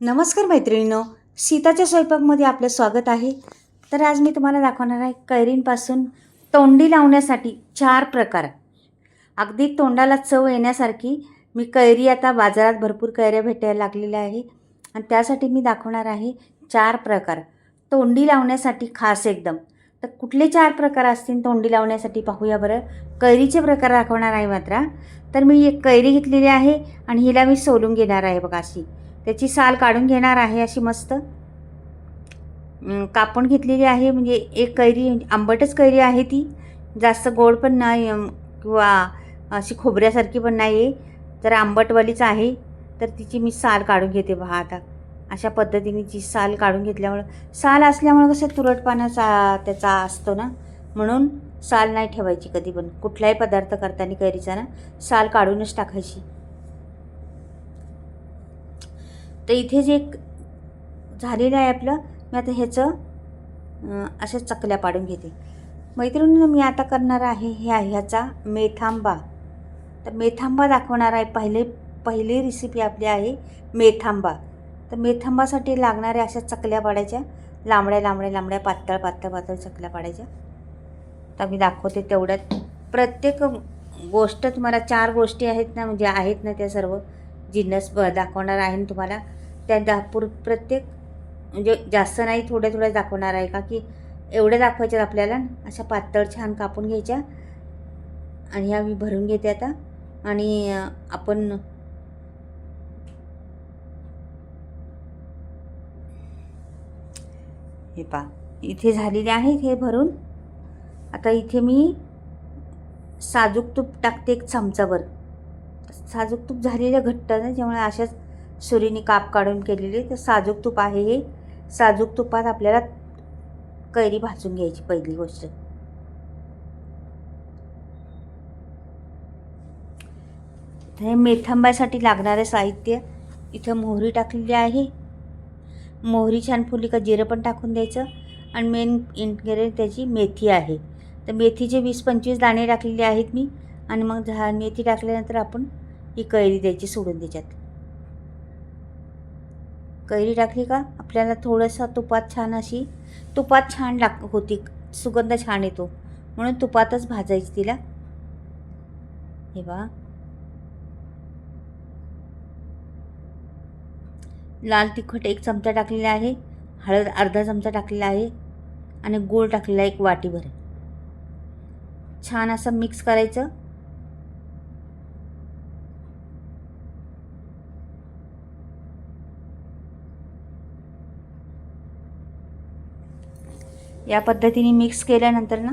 नमस्कार मैत्रिणींनो सीताच्या स्वयंपाकमध्ये आपलं स्वागत आहे. तर आज मी तुम्हाला दाखवणार आहे कैरींपासून तोंडी लावण्यासाठी चार प्रकार. अगदी तोंडाला चव येण्यासारखी मी कैरी आता बाजारात भरपूर कैऱ्या भेटायला लागलेल्या आहे. आणि त्यासाठी मी दाखवणार आहे चार प्रकार. तोंडी लावण्यासाठी खास एकदम. तर कुठले चार प्रकार असतील तोंडी लावण्यासाठी पाहूया बरं. कैरीचे प्रकार दाखवणार आहे मात्र. तर मी एक कैरी घेतलेली आहे आणि हिला मी सोलून घेणार आहे बघा अशी. त्याची साल काढून घेणार आहे अशी मस्त. कापून घेतलेली आहे म्हणजे एक कैरी आंबटच कैरी आहे ती. जास्त गोड पण नाही किंवा अशी खोबऱ्यासारखी पण नाही आहे तर आंबटवालीच आहे. तर तिची मी साल काढून घेते पहा आता. अशा पद्धतीने जी साल काढून घेतल्यामुळं साल असल्यामुळं कसं तुरटपानाचा त्याचा असतो ना. म्हणून साल नाही ठेवायची कधी पण. कुठलाही पदार्थ करताना कैरीचा ना साल काढूनच टाकायची. तर इथे जे एक झालेलं आहे आपलं मी आता ह्याचं अशा चकल्या पाडून घेते. मैत्रिणीनं मी आता करणार आहे ह्या ह्याचा मेथांबा. तर मेथांबा दाखवणार आहे पहिले पहिली रेसिपी आपली आहे मेथांबा. तर मेथांबासाठी लागणाऱ्या अशा चकल्या पाडायच्या लांबड्या लांबड्या लांबड्या पातळ पातळ पातळ चकल्या पाडायच्या. तर मी दाखवते तेवढ्यात. प्रत्येक गोष्ट तुम्हाला चार गोष्टी आहेत ना म्हणजे आहेत ना त्या सर्व. जिन्नस ब दाखवणार आहे ना तुम्हाला. त्या दापूर प्रत्येक म्हणजे जास्त नाही थोड्या थोड्या दाखवणार आहे का? की एवढ्या दाखवायच्यात आपल्याला अशा पातळ छान कापून घ्यायच्या. आणि ह्या मी भरून घेते आता. आणि आपण हे पा इथे झालेले आहेत हे भरून. आता इथे मी साजूक तूप टाकते एक चमचाभर. साजूक तूप झालेलं घट्ट ना त्यामुळे अशाच सुरीने काप काढून केलेली तर साजूक तूप आहे हे. साजूक तुपात आपल्याला कैरी भाजून घ्यायची पहिली गोष्ट. तर हे मेथंब्यासाठी लागणारं साहित्य इथं मोहरी टाकलेली आहे. मोहरी छान फुली का जिरं पण टाकून द्यायचं. आणि मेन इन्ग्रेडियंट त्याची मेथी आहे. तर मेथीचे वीस पंचवीस दाणे टाकलेले आहेत मी. आणि मग झा मेथी टाकल्यानंतर आपण ही कैरी द्यायची सोडून त्याच्यात कैरी टाकली का? आपल्याला थोडंसं तुपात छान अशी तुपात छान लाग होती. सुगंध छान येतो. म्हणून तुपातच भाजायची तिला. हे बा. लाल तिखट एक चमचा टाकलेला आहे. हळद अर्धा चमचा टाकलेला आहे. आणि गूळ टाकलेला आहे एक वाटीभर. छान असं मिक्स करायचं. या पद्धतीने मिक्स केल्यानंतर ना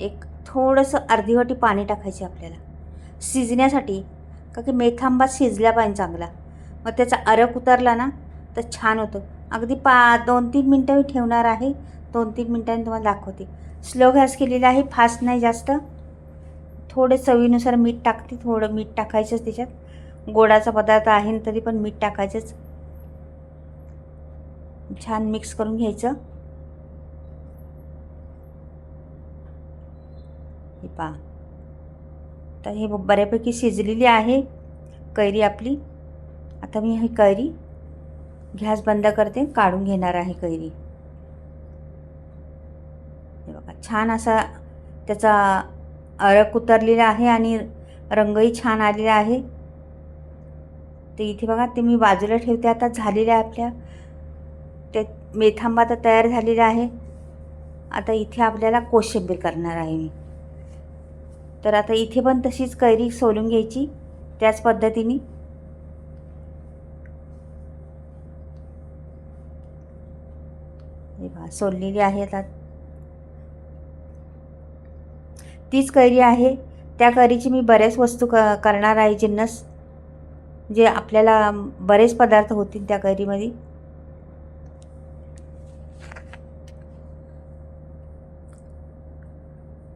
एक थोडंसं अर्धी वाटी पाणी टाकायचे आपल्याला. शिजण्यासाठी का की मेथांबा शिजला पाहिजे चांगला. मग त्याचा अरक उतरला ना तर छान होतं. अगदी पा दोन तीन मिनटं मी ठेवणार आहे. दोन तीन मिनटांनी तुम्हाला दाखवते. स्लो गॅस केलेला आहे फास्ट नाही जास्त. थोडे चवीनुसार मीठ टाकते थोडं मीठ टाकायचंच त्याच्यात. गोडाचा पदार्थ आहे ना तरी पण मीठ टाकायचंच. छान मिक्स करून घ्यायचं. हे पहा. तर हे बऱ्यापैकी शिजलेली आहे कैरी आपली. आता मी ही कैरी गॅस बंद करते काढून घेणार आहे कैरी. हे बघा छान असा त्याचा अरक उतरलेला आहे आणि रंगही छान आलेला आहे. ते इथे बघा ते मी बाजूला ठेवते. आता झालेल्या आपल्या ते मेथांबा तर तयार झालेला आहे. आता इथे आपल्याला कोशिंबीर करणार आहे मी. तर आता इथे पण तशीच कैरी सोलून घ्यायची त्याच पद्धतीने. सोललेली आहे आता. तीच कैरी आहे. त्या कैरीची मी बऱ्याच वस्तू क करणार आहे जिन्नस. जे आपल्याला बरेच पदार्थ होतील त्या कैरीमध्ये.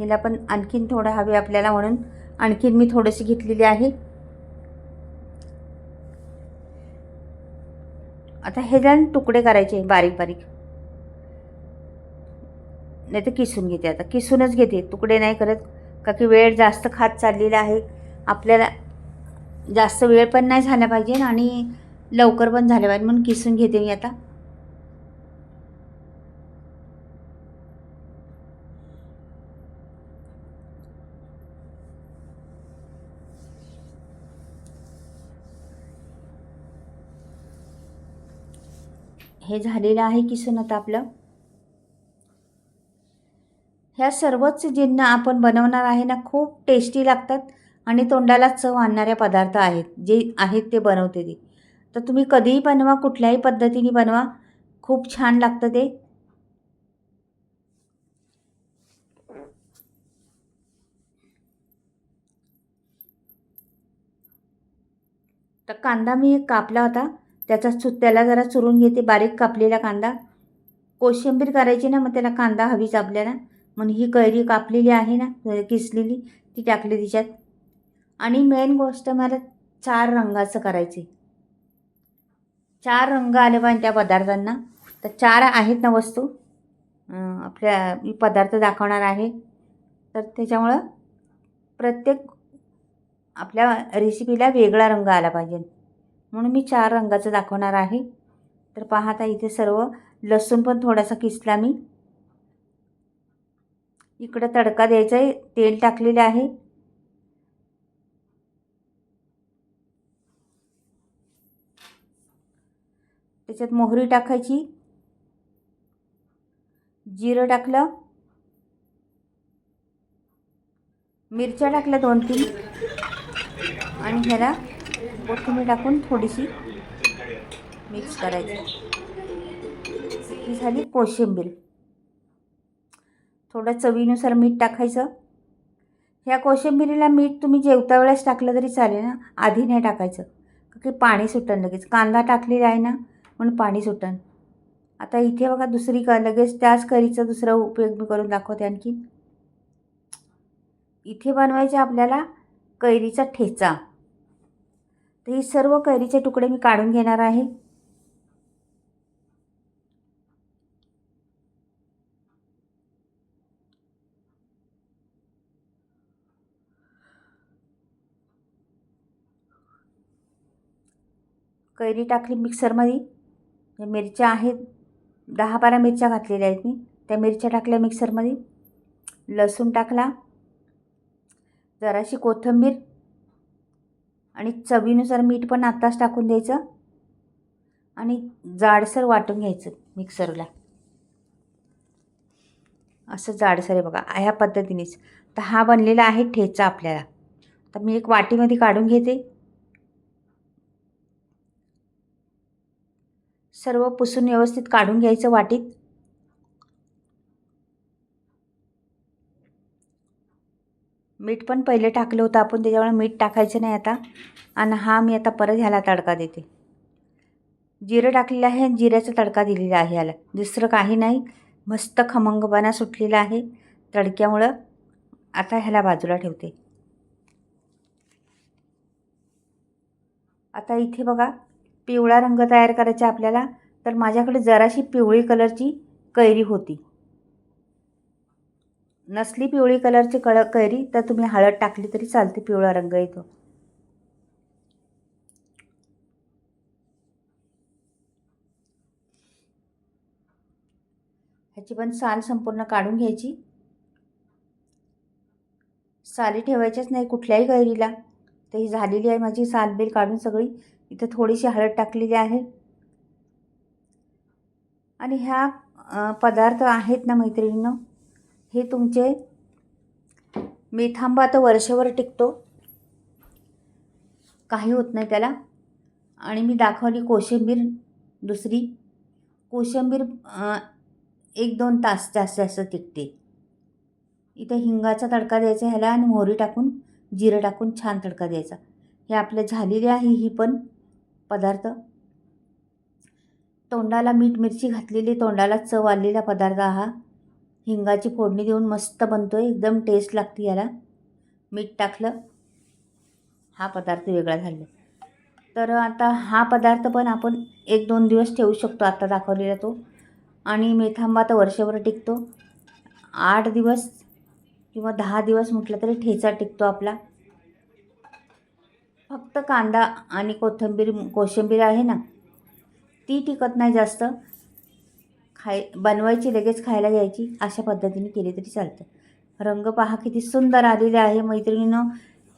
हिला पण आणखीन थोडं हवे आपल्याला म्हणून आणखीन मी थोडीशी घेतलेली आहे. आता हे जण तुकडे करायचे बारीक बारीक. नाही तर किसून घेते आता. किसूनच घेते. तुकडे नाही करत. का की वेळ जास्त खात चाललेला आहे. आपल्याला जास्त वेळ पण नाही झाला पाहिजे आणि लवकर पण झालं पाहिजे म्हणून किसून घेते मी आता. हे झालेलं आहे की सुनत आपलं? ह्या सर्वच जिन्न आपण बनवणार आहे ना खूप टेस्टी लागतात आणि तोंडाला चव आणणाऱ्या पदार्थ आहेत जे आहेत ते बनवते ते. तर तुम्ही कधीही बनवा कुठल्याही पद्धतीने बनवा. खूप छान लागतं ते. तर कांदा मी एक कापला होता. त्याचा चु त्याला जरा चुरून घेते बारीक कापलेला कांदा. कोशिंबीर करायची ना मग त्याला कांदा हवीच आपल्याला म्हणून ही कैरी कापलेली आहे ना किसलेली ती टाकली तिच्यात. आणि मेन गोष्ट मला चार रंगाचं करायचे चार रंग आले पाहिजे त्या पदार्थांना. तर चार आहेत ना वस्तू. आपल्या मी पदार्थ दाखवणार आहे. तर त्याच्यामुळं प्रत्येक आपल्या रेसिपीला वेगळा रंग आला पाहिजे. म्हणून मी चार रंगाचं दाखवणार आहे. तर पाहता इथे सर्व. लसूण पण थोडासा किसला मी. इकडं तडका द्यायचा आहे तेल टाकलेलं आहे. त्याच्यात मोहरी टाकायची. जिरं टाकलं. मिरच्या टाकल्या दोन तीन आणि ह्याला कोथिंबीर टाकून थोडीशी मिक्स करायची. ही झाली कोशिंबीर. थोडं चवीनुसार मीठ टाकायचं. ह्या कोशिंबिरीला मीठ तुम्ही जेवता वेळेस टाकलं तरी चालेल ना? आधी नाही टाकायचं. की पाणी सुटन लगेच. कांदा टाकलेला आहे ना म्हणून पाणी सुटन आता इथे बघा दुसरी क लगेच त्याच करीचा दुसरा उपयोग मी करून दाखवते आणखी. इथे बनवायचे आपल्याला कैरीचा ठेचा. तर ही सर्व कैरीचे तुकडे मी काढून घेणार आहे. कैरी टाकली मिक्सरमध्ये. या मिरच्या आहेत. दहा बारा मिरच्या घातलेल्या आहेत मी. त्या मिरच्या टाकल्या मिक्सरमध्ये. लसूण टाकला. जराशी कोथिंबीर. आणि चवीनुसार मीठ पण आत्ताच टाकून द्यायचं आणि जाडसर वाटून घ्यायचं मिक्सरला. असं जाडसर आहे बघा ह्या पद्धतीनेच. तर हा बनलेला आहे ठेचा आपल्याला. तर मी एक वाटीमध्ये काढून घेते. सर्व पुसून व्यवस्थित काढून घ्यायचं वाटीत. मीठ पण पहिले टाकलं होतं आपण त्याच्यामुळे मीठ टाकायचं नाही आता. आणि हा मी आता परत ह्याला तडका देते. जिरं टाकलेलं आहे जिऱ्याचा तडका दिलेला आहे ह्याला. दुसरं काही नाही. मस्त खमंगपणा सुटलेला आहे. तडक्यामुळं आता ह्याला बाजूला ठेवते. आता इथे बघा पिवळा रंग तयार करायचा आपल्याला. तर माझ्याकडे जराशी पिवळी कलरची कैरी होती. नसली पिवळी कलरची कळ कैरी तर तुम्ही हळद टाकली तरी चालते पिवळा रंग येतो. ह्याची पण साल संपूर्ण काढून घ्यायची. साली ठेवायच्याच नाही कुठल्याही कैरीला. तर ही झालेली आहे माझी सालबेल काढून सगळी. इथं थोडीशी हळद टाकलेली आहे. आणि ह्या पदार्थ आहेत ना मैत्रिणींनो हे तुमचे मेथांबा तर वर्षभर टिकतो. काही होत नाही त्याला. आणि मी दाखवली कोशिंबीर दुसरी. कोशिंबीर एक दोन तास जास्त जास्त टिकते. इथं हिंगाचा तडका द्यायचा ह्याला आणि मोहरी टाकून जिरं टाकून छान तडका द्यायचा. हे आपलं झालेले आहे ही पण पदार्थ. तोंडाला मीठ मिरची घातलेली तोंडाला चव आलेला पदार्थ हा. हिंगाची फोडणी देऊन मस्त बनतो आहे एकदम टेस्ट लागते याला. मीठ टाकलं. हा पदार्थ वेगळा झाला. तर आता हा पदार्थ पण आपण एक दोन दिवस ठेवू शकतो. आता दाखवलेला तो. आणि मेथांबा तर वर्षभर टिकतो. आठ दिवस किंवा दहा दिवस म्हटलं तरी ठेचा टिकतो आपला. फक्त कांदा आणि कोथिंबीर कोशिंबीर आहे ना ती टिकत नाही जास्त. खाय बनवायची लगेच खायला द्यायची अशा पद्धतीने केली तरी चालतं. रंग पहा किती सुंदर आलेले आहे. मैत्रिणीनं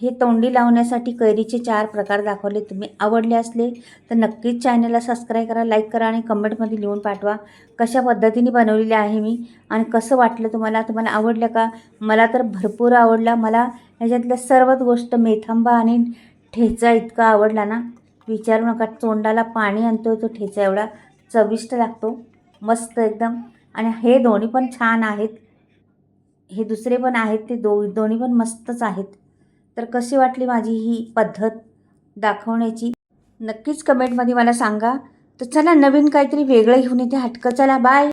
हे तोंडी लावण्यासाठी कैरीचे चार प्रकार दाखवले. तुम्ही आवडले असले तर नक्कीच चॅनलला सबस्क्राईब करा लाईक करा आणि कमेंटमध्ये लिहून पाठवा कशा पद्धतीने बनवलेले आहे मी आणि कसं वाटलं तुम्हाला? तुम्हाला आवडलं का? मला तर भरपूर आवडला. मला ह्याच्यातल्या सर्वच गोष्ट मेथांबा आणि ठेचा इतका आवडला ना. विचारू नका तोंडाला पाणी आणतो तो ठेचा एवढा चविष्ट लागतो. मस्त एकदम. आणि हे दोन्ही पण छान आहेत. हे दुसरे पण आहेत ते दो दोन्ही पण मस्तच आहेत. तर कशी वाटली माझी ही पद्धत दाखवण्याची? नक्कीच कमेंटमध्ये मला सांगा. तर चला नवीन काहीतरी वेगळं घेऊन येते. हटकं चला बाय